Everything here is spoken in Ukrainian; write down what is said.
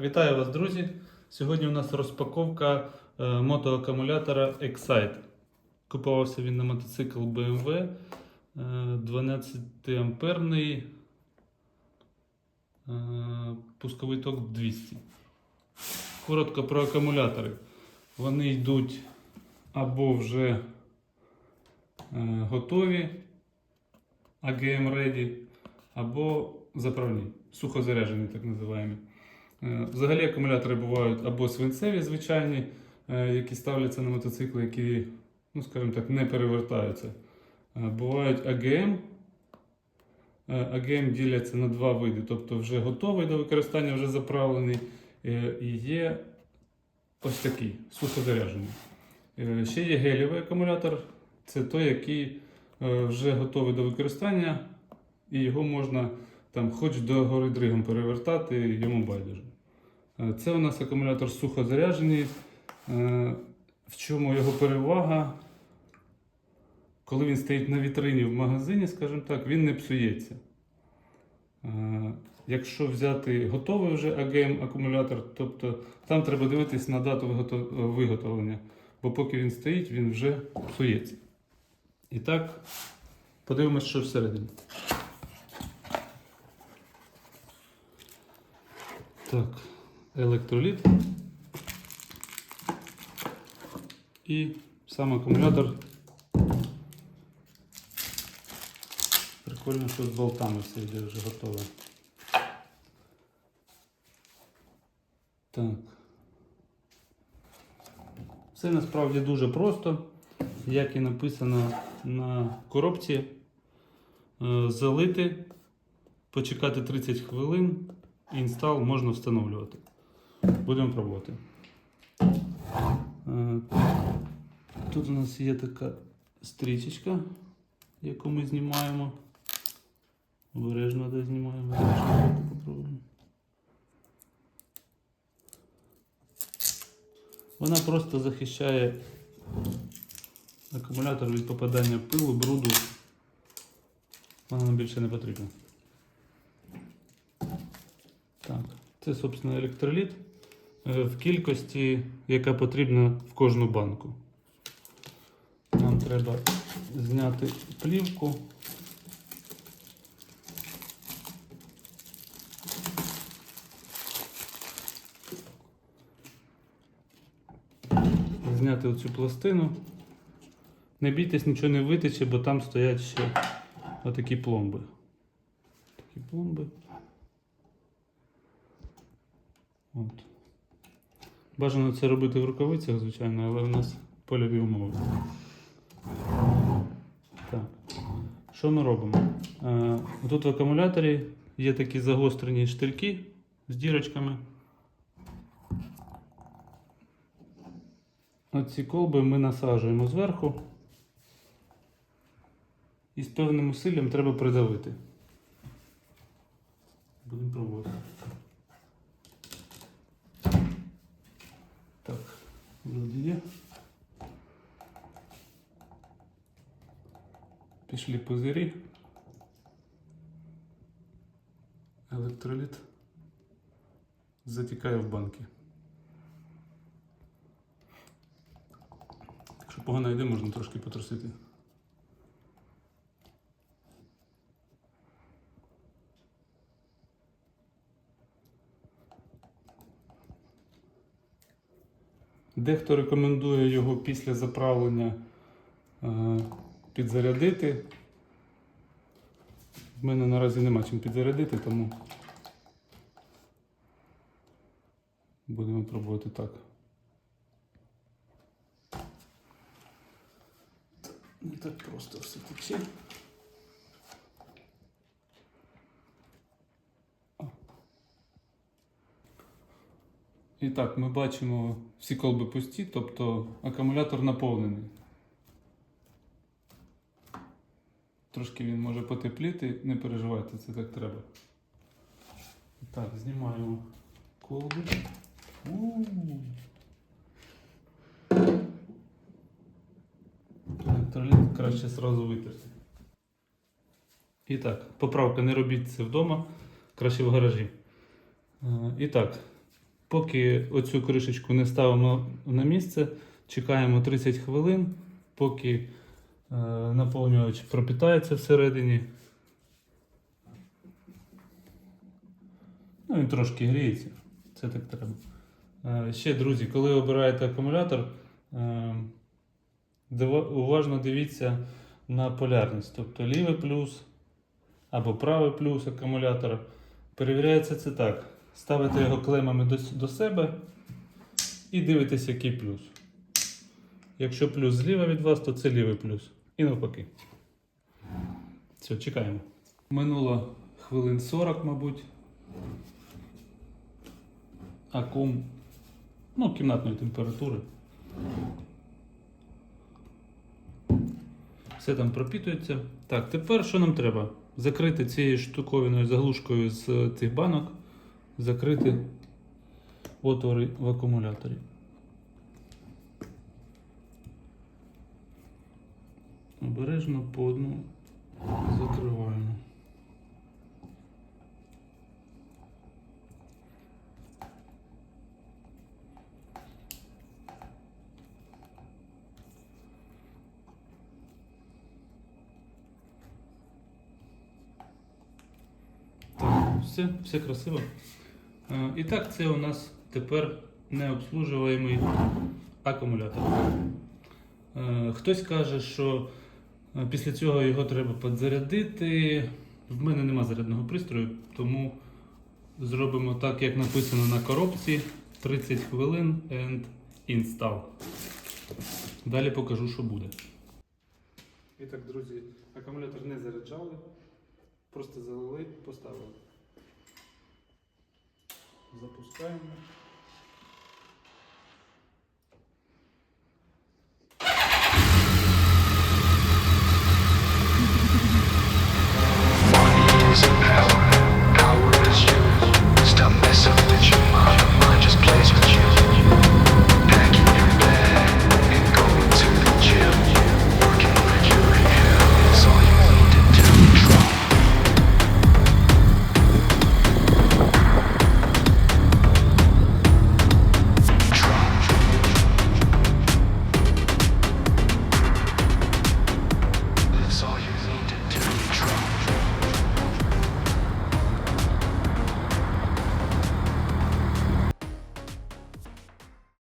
Вітаю вас, друзі! Сьогодні у нас розпаковка е, мотоакумулятора Excite. Купувався він на мотоцикл BMW е, 12 амперний е, пусковий ток 200. Коротко про акумулятори. Вони йдуть або вже е, готові AGM Ready, або заправні, сухозаряджені, так називаємо. Е, Взагалі акумулятори бувають або свинцеві, звичайні, е, які ставляться на мотоцикли, які, ну скажімо так, не перевертаються. Е, Бувають АГМ. АГМ діляться на два види, тобто вже готовий до використання, вже заправлений. І є ось такий сухозаряджений. Ще є гелєвий акумулятор, це той, який вже готовий до використання, і його можна там хоч до гори дригом перевертати, йому байдуже. Е, Це у нас акумулятор сухозаряджений. Е, В чому його перевага? Коли він стоїть на вітрині в магазині, скажімо так, він не псується. Е, Якщо взяти готовий вже АГМ акумулятор, тобто там треба дивитись на дату виготовлення, бо поки він стоїть, він вже псується. І так, подивимось, що всередині. Так, електроліт. І сам акумулятор. Прикольно, що з болтами все йде вже готове. Так. Все насправді дуже просто, як і написано на коробці. Е, Залити, почекати 30 хвилин, інстал можна встановлювати. Будемо пробувати. Е, Тут у нас є така стрічечка, яку ми знімаємо. Обережно де знімаємо. Вона просто захищає акумулятор від попадання пилу, бруду. Вона нам більше не потрібна. Так, це, собственно, електроліт е, в кількості, яка потрібна в кожну банку. Нам треба зняти плівку. Зняти оцю пластину. Не бійтесь, нічого не витече, бо там стоять ще отакі пломби. Такі пломби. От. Бажано це робити в рукавицях, звичайно, але в нас польові умови. Так. Що ми робимо? Е, тут в акумуляторі є такі загострені штирки з дірочками. Оці колби ми насаджуємо зверху. І з певним усиллям треба придавити. Будемо пробувати. Так, є. Пішли пузирі. Електроліт затікає в банки. Якщо погано йде, можна трошки потрусити. Дехто рекомендує його після заправлення е, підзарядити. В мене наразі нема чим підзарядити, тому будемо пробувати так. Не так просто все тече. І так, ми бачимо всі колби пусті, тобто акумулятор наповнений. Трошки він може потепліти, не переживайте, це так треба. Так, знімаємо колби. Електроліт краще сразу витерти. І так, поправка, не робіть це вдома, краще в гаражі. Е, І так, Поки оцю кришечку не ставимо на місце, чекаємо 30 хвилин, поки е, наповнювач пропітається всередині. Ну, він трошки гріється. Це так треба. Е, ще, друзі, коли обираєте акумулятор, е, уважно дивіться на полярність. Тобто лівий плюс або правий плюс акумулятора. Перевіряється це так. Ставите його клемами до, до себе і дивитесь, який плюс. Якщо плюс зліва від вас, то це лівий плюс. І навпаки. Все, чекаємо. Минуло хвилин 40, мабуть. Акум ну, кімнатної температури. Все там пропітується. Так, тепер що нам треба? Закрити цією штуковиною заглушкою з цих банок, закрити отвори в акумуляторі. Обережно по одну закриваємо. Все, все красиво. І так, це у нас тепер необслужуємий акумулятор. Хтось каже, що після цього його треба підзарядити. В мене нема зарядного пристрою, тому зробимо так, як написано на коробці: 30 хвилин and install. Далі покажу, що буде. І так, друзі, акумулятор не заряджали. Просто залили, поставили. Запускаємо.